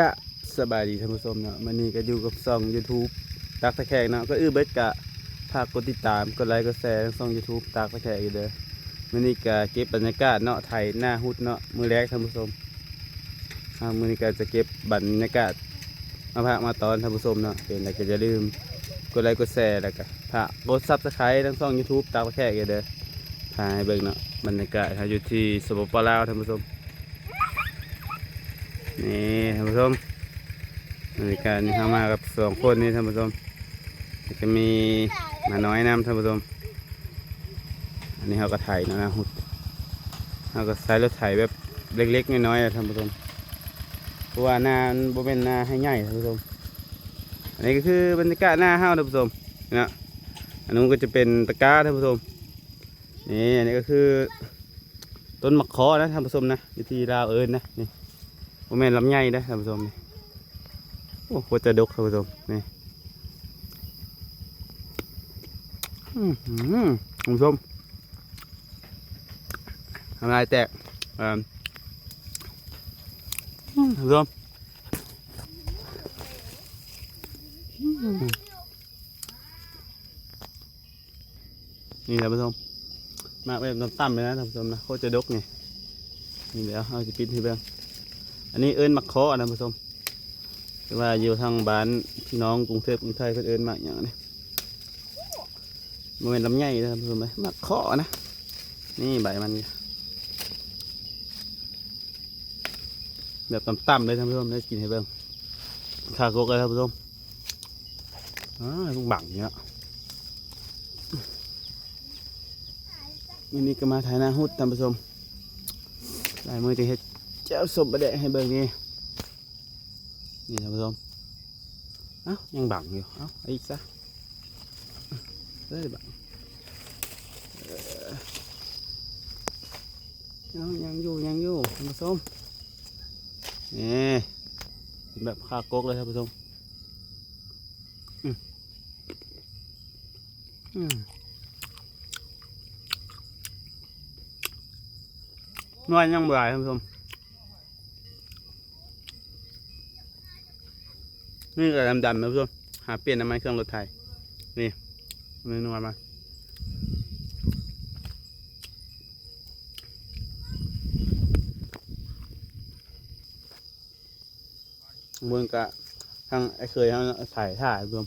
กะสบายดีท่านผู้ชมเนาะมันนี่ก็อยู่กับช่อง YouTube ตักตะแคงเนาะก็อื้อเบิดกะฝากกดติดตามกดไลค์กดแชร์ช่อง YouTube ตักตะแคงอยู่เด้อมันนี่ก็เก็บบรรยากาศเนาะไทยหน้าฮุดเนาะมือแรกท่านผู้ชมอ่ามือนี้ก็จะเก็บบรรยากาศมาพากมาตอนท่านผู้ชมเนาะเป็นอะไรก็จะลืมกดไลค์กดแชร์แล้วก็ฝากกดซับสไครต์ทั้งช่อง YouTube ตักตะแคงอยู่เด้อถ่ายเบิ่งเนาะบรรยากาศอยู่ที่สปปลาวท่านผู้ชม นี่ท่านผู้ชมบรรยากาศนี่เข้ามากับสองคนนี่ท่านผู้ชมแล้วก็มีหมาน้อยน้ำท่านผู้ชมอันนี้เขาก็ไถนะนะหุดเขาก็ใช้รถไถแบบเล็กๆน้อยๆอะท่านผู้ชมเพราะว่าหน้ามันบ่เป็นหน้าให้ใหญ่ท่านผู้ชมอันนี้ก็คือบรรยากาศหน้าเฮาวท่านผู้ชมนะอันนู้นก็จะเป็นตะกร้าท่านผู้ชมนี่อันนี้ก็คือต้นมะขอนะท่านผู้ชมนะวิธีลาวเอิญนะนี่ ผมแม่ลำไยนะท่านผู้ชมนี่โอ้โหจะดกท่านผู้ชมนี่ท่านผู้ชมทำลายแตกท่านผู้ชมนี่ท่านผู้ชมมาแบบต่ำๆเลยนะท่านผู้ชมนะโคตรจะดกนี่นี่เดี๋ยวเอาจะปิดให้เบิ่ง อันนี้เอิญมักเคอนะผู้ชมว่าอยู่ทางบ้านพี่น้องกรุงเทพกรุงไทยเพิ่นเอิญมักอย่างนี้มันเป็นลำไยนะผู้ชมไหมมักเคอนะ นี่ใบมัน แบบต่ำๆเลยท่านผู้ชมได้กินให้เบิ่งคาโกกเลยท่านผู้ชมอ่าต้องบังเนี้ยวันนี้ก็มาถ่ายหน้าหุดท่านผู้ชมลายมือจะเฮ็ด เจ้าสมประเดะให้เบิ่งนี่นี่ท่านผู้ชมเอ้ายังบังอยู่เอ้าอีกซะเอ้ยบังเอ่อเอายังอยู่ยังอยู่ท่านผู้ชมนี่เป็นแบบคากกเลยท่านผู้ชมอืมอืมนวลยังบ่ได้ท่านผู้ชม นี่ก็ดำๆนะผู้ชมหาเปลี่ยนน้ำมันเครื่องรถไทยนี่นี่นวลมาบนกะทางไอ้เคยทางถ่ายถ่ายผู้ชม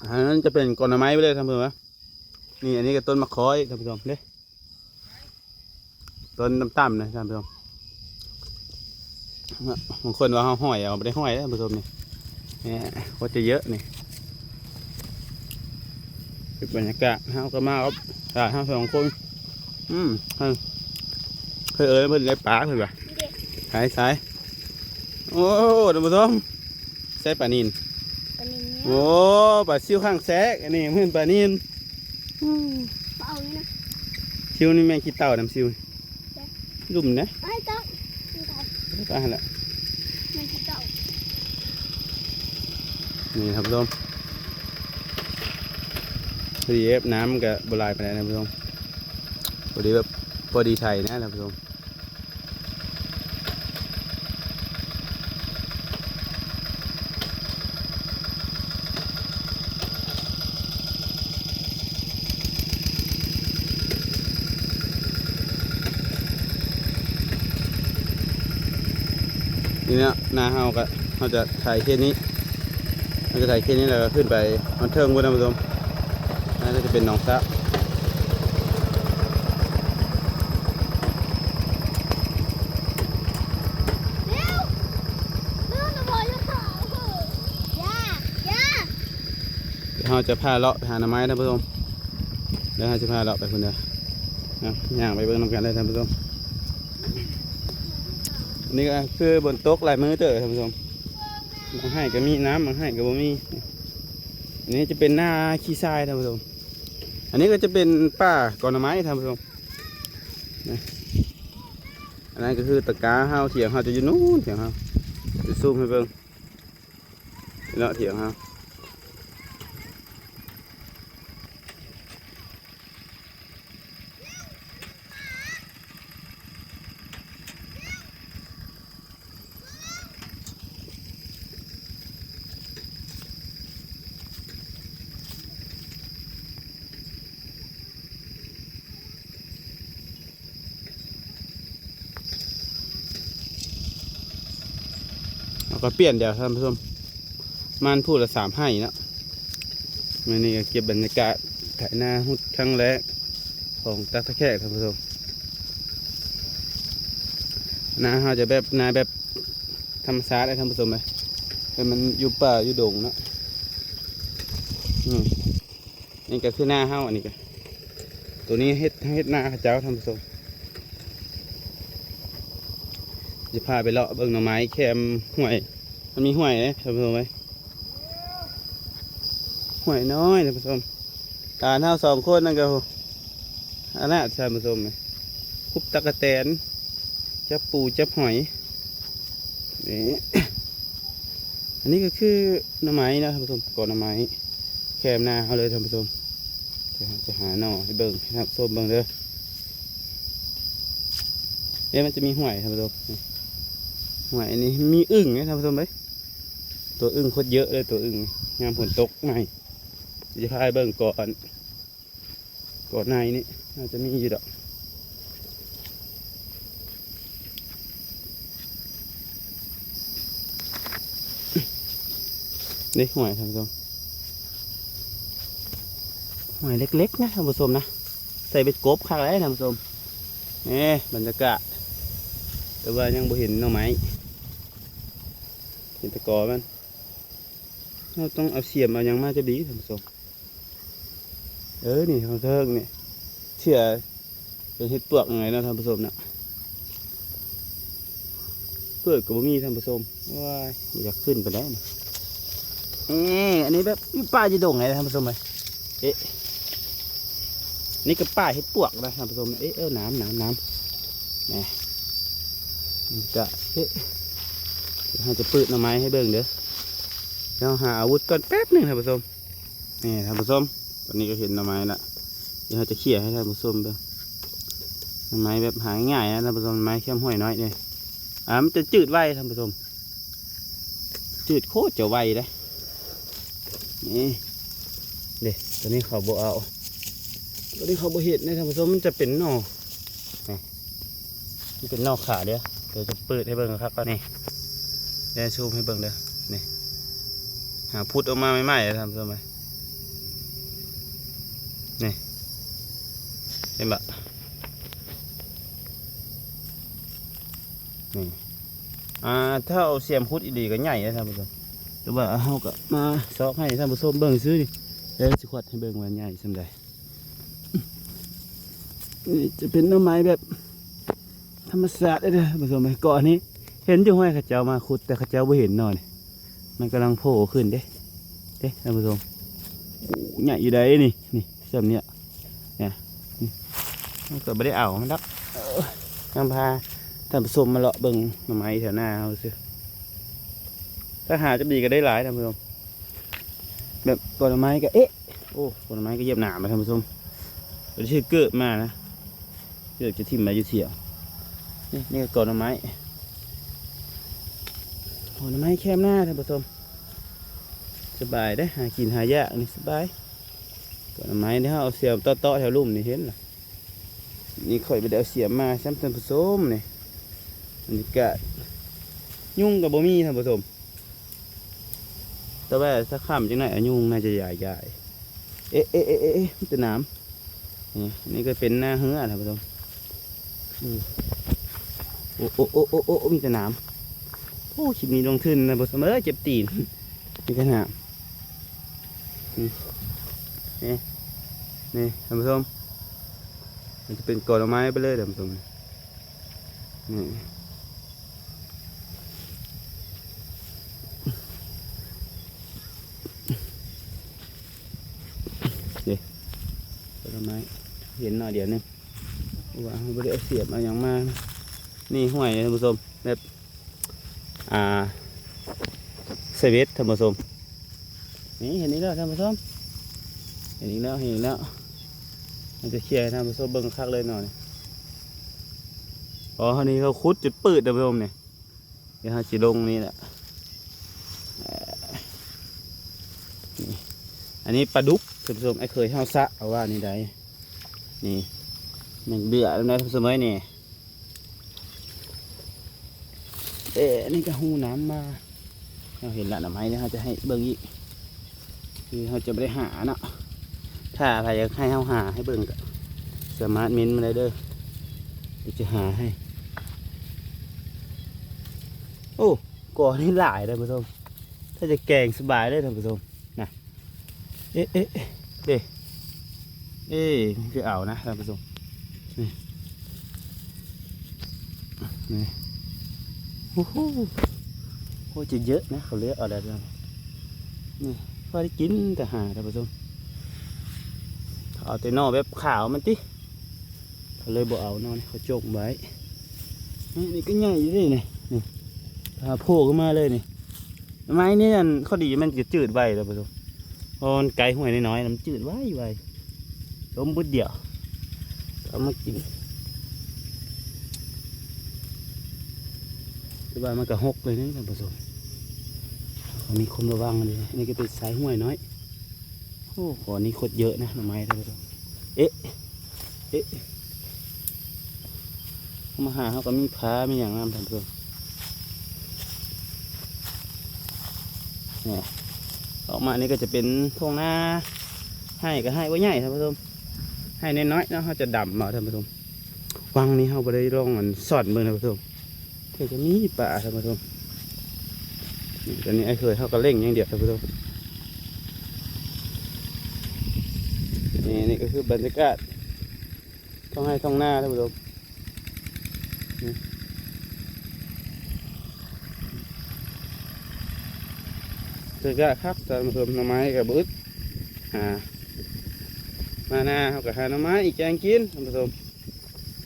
อันนั้นจะเป็นกอนไม้ไปเลยท่านผู้ชมนะนี่อันนี้ก็ต้นมะคอยท่านผู้ชมเด้ต้นต่ำๆนะท่านผู้ชม บางคนว่าเขาห้อยเอาไม่ได้ห้อยนะท่านผู้ชมนี่เนี่ยว่าจะเยอะนี่เป็นบรรยากาศเขาก็มาครับถ่ายทั้งสองคนอืมเฮ้ยเคยเอ่ยเพิ่นได้ปลาเลยป่ะสายสายโอ้ท่านผู้ชมใส่ปลานินปลานิลเนี่ยโอ้ปลาซิวข้างแซกอันนี้เพื่อนปลานินมาเอานี่นะซิวนี่แม่งขี้เต่าน้ำซิวลุ่มนะไอ้เจ้าไม่ ได้ปลาหั่นละไม่ใช่เจ้านี่ครับผู้ชมพอดีเอฟน้ำกับบหลายไปแล้วนะผู้ชมพอดีแบบพอดีไทยนะท่านผู้ชม นี่เนี่ยหน้าเฮาก็เราจะถ่ายแค่นี้เราจะถ่ายแค่นี้แล้วก็ขึ้นไปมันเทิงบนนะผู้ชมน่าจะเป็นหนองสะเร็วเร็วนะบอยจะขาวเถอะย่าย่าเดี๋ยวเราจะพาเลาะไปหาหน่อไม้ท่านผู้ชมเดี๋ยวเราจะพาเลาะไปคนเดียวนะย่างไปเบิ่งน้ำกันเลยท่านผู้ชม นี่ก็คือบนโต๊ะลายมือเต๋อท่านผู้ชมบางให้ก็มีน้ำบางให้ก็บ่มีอันนี้จะเป็นหน้าขี้ทรายท่านผู้ชมอันนี้ก็จะเป็นป้ากอนไม้ท่านผู้ชมนอันนั้นก็คือตะก้าเฮาเถียงเฮาจะอยู่นู้นเถียงเฮาจะซูมให้เบิ่งเลาะเถียงเฮา ก็เปลี่ยนเดี๋ยวท่านผู้ชมมันพูดละสามให้นาะมื่นี้ก็เก็บบรรยากาศถ่ายหน้าหุดครั้งแรกของตาตะแคกท่านผู้ชมนาเขาจะแบบนาแบบธรรมชาติเลยท่านผู้ชมเลยแต่มันอยู่ป่าอยู่ดงนะอืมนี่ก็คือหน้าเฮาอันนี้ก็ตัวนี้เฮ็ดเฮ็ดหน้าเขาเจ้าท่านผู้ชม จะพาไปเลาะเบิ่งหน่อไม้แคมห่วย มันมีห่วยนะท่านผู้ชมไหมห่วยน้อยท่านผู้ชมการเท่าสองคนนั่นก็อันนั้นท่านผู้ชมไหมคุบตะกะแตนจับปูจับหอยนี่อันนี้ก็คือหน่อไม้นะท่านผู้ชมก่อนหน่อไม้แคมหน้าเขาเลยท่านผู้ชมจะหาหน่อให้เบิ่งให้ท่านผู้ชมเบิ่งเด้อเนี่ยมันจะมีห่วยท่านผู้ชมนี่ หวยนี่มีอึ่งนะท่านผู้ชมไหมตัวอึ่งโคตรเยอะเลยตัวอึ่งงามฝนตกไงจะพายเบิ่งก่อนก่อนในนี่น่าจะมีอยู่ดอกนี่หวยท่านผู้ชมหวยเล็กๆนะท่านผู้ชมนะใส่เบ็ดกบข้างไรท่านผู้ชมนี่บรรยากาศแต่ว่ายังบ่เห็นหน่อไม้ เห็นตะกอมันเราต้องเอาเสียมเอาหยังมาจะดีท่านผู้ชมเออนี่ของเทิงนี่เชื่อเป็นเห็ดปลวกยังไงนะท่านผู้ชมเนะเปิดกับบ่มีท่านผู้ชมว้ายอยากขึ้นไปแล้วนี่เอ๊ะอันนี้แบบป่าจะโด่งไงท่านผู้ชมไหมเอ๊ะนี่ก็ป่าเห็ดปลวกนะท่านผู้ชมเอ๊ะเออน้ำน้ำน้ำนี่ก็เอ๊ะ เดี๋ยวเราจะปืดหน่อไม้ให้เบิ่งเด้อเราหาอาวุธก่อนแป๊บหนึ่งท่านผู้ชมนี่ท่านผู้ชมตอนนี้ก็เห็นหน่อไม้ละเดี๋ยวเราจะเขี่ยให้ท่านผู้ชมเบิ่งหน่อไม้แบบหาง่ายนะท่านผู้ชมไม้เข้มห้อยน้อยเนี่ยอ่ามันจะจืดไวท่านผู้ชมจืดโคตรจะไวเลยนี่เด็ตัวนี้เขาบ่เอาตัวนี้เขาบ่เห็ดนะท่านผู้ชมมันจะเป็นหน่อนี่เป็นนอกขาเด้อเดี๋ยวจะเปิดให้เบิ่งครับก็นี่ เดี๋ยวซูมให้เบิ่งเด้อนี่หาพุดออกมาใหม่ๆเลยทำทำไมนี่เห็นปะนี่อ่าถ้าเอาเสียมพุดอีดีก็ใหญ่เลยท่านผู้ชมแต่ว่าเอาก็มาซอกให้ท่านผู้ชมเบิ่งซื้อดิเดี๋ยวจะขวัดให้เบิ่งว่าใหญ่สำใดนี่จะเป็นหน้ำไม้แบบ ธรรมศาสตร์เด้อผสมไปเกาะนี้ เห็นอยู่ห้อยข้าเจ้ามาขุดแต่ข้าเจ้าไม่เห็นหน่อยมันกำลังโผล่ขึ้นเด้เด้ท่านผู้ชมใหญ่อยู่ได้นี่นี่เส้นเนี้ยเนี่ยมันก็ไม่ได้เอามันดักเออนำพาท่านผู้ชมมาเลาะเบิ่งหน่อไม้แถวหน้าเอาซิถ้าหาจะดีก็ได้หลายท่านผู้ชมแบบผลไม้ก็เอ๊ะโอ้ผลไม้ก็เยียบหนามมาท่านผู้ชมเป็นชื่อเกิดมานะเกิดจะทิ่มมาอยู่เที่ยวนี่นี่ก็กอนไม้ โอ้นไม้แคมหน้าท่านผู้ชมสบายได้หากินหายากนี่สบายกอนไม้นี่เขาเอาเสียมต่อๆแถวลุ่มนี่เห็นเหรอนี่ข่อยไปได้เอาเสียมมาซ้ำท่านผู้ชมนี่บรรยากาศยุ่งกับบ่มีท่านผู้ชมแต่ว่าถ้าข้ามจังไหนอะยุ่งน่าจะใหญ่ใหญ่เอ๊ะเอ๊ะเอ๊ะเอ๊ะเอ๊ะมันเป็นน้ำนี่นี่ก็เป็นหน้าเหือท่านผู้ชมโอ้โอ้โอ้โอ้โอ้มีแต่น้ำ อ้คลิปนี้ลงทุนนะบอสเมอเจ็บตีนมีแต่น้ำนี่นี่นี่ท่านผู้ชมมันจะเป็นกอดไม้ไปเลยท่านผู้ชมนี่เดี๋ยวกอดอกไม้เห็นหน่อยเดี๋ยวนึงว่าไม่ได้เอาเสียบเอาอย่างมากนี่ห้วยท่านผู้ชมแบบ อ่าเซเวตท่านผู้ชมนี่เห็นนี้แล้วท่านผู้ชมเห็นอีกแล้วเห็นอีกแล้ว มันจะเคลียร์ท่านผู้ชมเบิ่งคักเลยหน่อยอ๋อคราวนี้เขาคุดจุดปืดท่านผู้ชมเนี่ยเดี๋ยวเขาจะลงนี่แหละอันนี้ปลาดุกท่านผู้ชมไอ้เคยเฮาซะเอาว่านี่ได้นี่มันเบื่อแล้วนะท่านผู้ชมเอ้ย นี่เอ๊ะนี่ก็หูน้ำมาเราเห็นละหน่อไม้เนี่ยเขาจะให้เบิ่งอีกคือเขาจะไม่ได้หาเนาะถ้าใครอยากให้เขาหาให้เบิ่งก็สามารถเม้นมาได้เด้อเดี๋ยวจะหาให้ โอ้ก่อนนี่หลายเลยผู้ชมถ้าจะแกงสบายเลยท่านผู้ชมนะเอ๊ะเอ๊ะเอ๊ะเอ๊ะคือเอานะท่านผู้ชมนี่นี่ โอ้โหโอ้จะเยอะนะเขาเลือกอะไรด้วยนี่พอได้กินแต่หาท่านผู้ชมเขาเอาแต่นอแบบขาวมันติเขาเลยบอกเอานอนเขาจกไว้นี่นี่ก็ใหญ่อยู่ดินี่นี่พาโผล่ขึ้นมาเลยนี่ไม้นี่อันเขาดีมันจะจืดไวท่านผู้ชมเพราะมันไกลห้วยน้อยๆนะมันจืดไว้ไวล้มบุดเดียวเอามากิน แต่ว่ามันก็หกเลยนี่ท่านผู้ชมมีคนระวังเลยนี่ก็เป็นสายห้วยน้อยโอ้ขอนี้โคตรเยอะนะหน่อไม้ท่านผู้ชมเอ๊ะเอ๊ะมาหาเขาก็มีพามีอย่างนั้นท่านผู้ชมเนี่ยออกมานี่ก็จะเป็นทุ่งนาให้ก็ให้ไว้ใหญ่ท่านผู้ชมให้น้อยๆเนาะเขาจะดำมาท่านผู้ชมวังนี้เขาไปได้ร่องอันสอดเมืองท่านผู้ชม เพื่อจะมีป่าท่านผู้ชมตอนนี้ไอ้เคยเขาก็เล่งอย่างเดียวท่านผู้ชมนี่นี่ก็คือบรรยากาศท้องให้ท้องหน้าท่านผู้ชมนี่บรรยากาศครับท่านผู้ชมหน่อไม้กับบึ้ดอ่ามาหน้าเขากับหาหน่อไม้อีกแกงกินท่านผู้ชม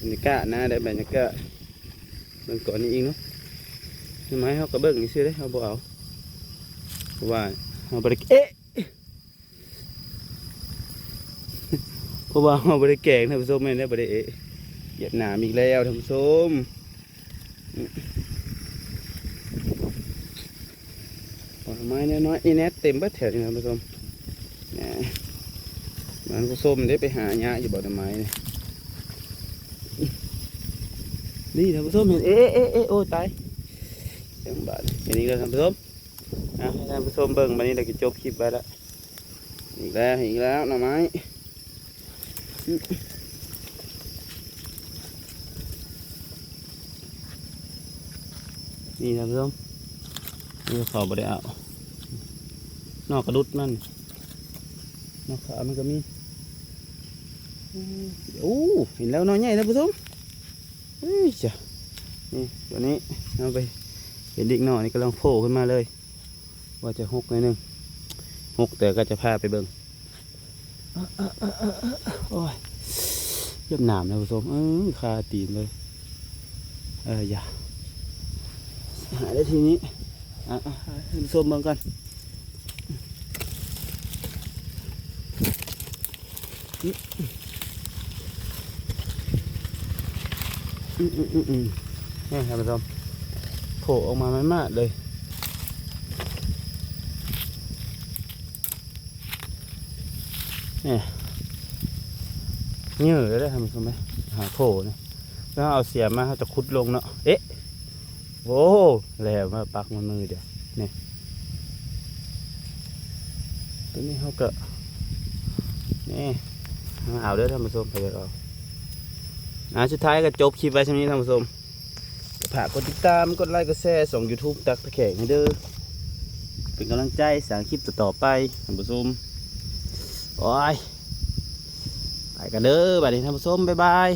บรรยากาศนะได้บรรยากาศ บิ่งก่อนนี้เองเนาะหน่อไม้เขากับเบิ่งนี่ซื้อได้เขาบอกเอาว่าเขาบริเอ๊ะเพราะว่าเราบริแกงท่านผู้ชมไม่ได้บริเอ๊ะเหยียดหนามอีกแล้วท่านผู้ชมผลไม้น้อยๆอีแนทเต็มบัดแถวนี้ท่านผู้ชมนี่ยมันผู้ชมได้ไปหาหญ้าอยู่บ่อต้นไม้เนี่ย นี่ท่านผู้ชมเห็นเอ๊ะเอ๊ะเอ๊ะโอ้ตายเต็มบาทอันนี้ก็ท่านผู้ชมอะท่านผู้ชมเบิ่งบันนี้เราจะจบคลิปไปแล้วอีกแล้วอีกแล้วหน่อไม้นี่ท่านผู้ชมนี่ขอบริเอานอกกระดุดมันนอกขามันก็มีโอ้เห็นแล้วน้อยใหญ่ท่านผู้ชม เฮ้ยจ้ะนี่ตัวนี้เอาไปเห็นดิกหน่อยนี่กำลังโผล่ขึ้นมาเลย ว่าจะหกหน่อยหนึงหกแต่ก็จะพาไปเบิ่งอะอะอะอะอะโอ้ยเรียบหนามนะผู้ชมเออคาตีนเลย เอออย่าหายได้ทีนี้อะอะให้ผู้ชมเบิ่งกันอื มอืมอืมอืมนี่ครับผู้ชมโผล่ออกมาไม่มากเลยเนี่ยเหนื่อยได้ทำทำไหมหาโผล่นะแล้วเอาเสียมมาเขาจะคุดลงเนาะเอ๊ะโอ้แหลมมาปักมันมือเดี๋ยวนี่ตัวนี้เขาก็นี่เอาเด้อท่านผู้ชมไปเลยเอา อะสุดท้ายก็จบคลิปไว้ช่วนี้ท่านผู้ชมฝากกดติดตาม กดไลค์ กดแชร์ส่ง YouTube ตักตะแขงให้เด้อ เป็นกำลังใจสร้างคลิปต่อไปท่านผู้ชมโอ้ยไปกันเด้อบัดนี้ท่านผู้ชมบ๊ายบาย